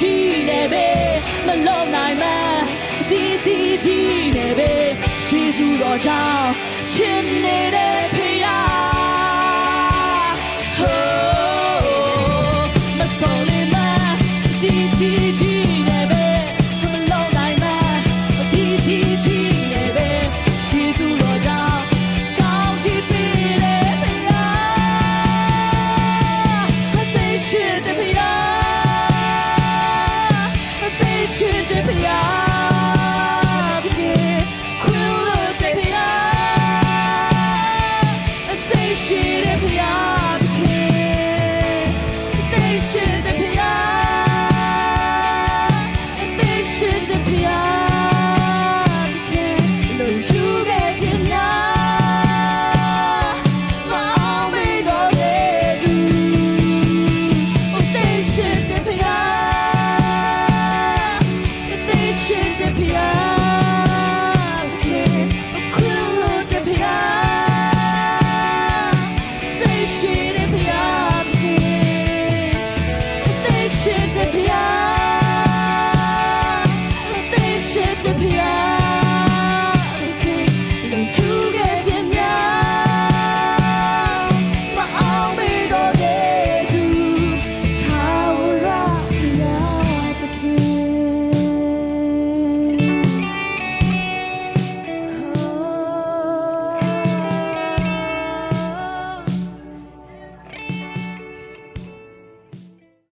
ကြည့်နေပဲမလုံးနိုင်မဒီဒီကြည့်နေပဲခြေစူးတော်ကြောင့်ရှင်နေတဲ့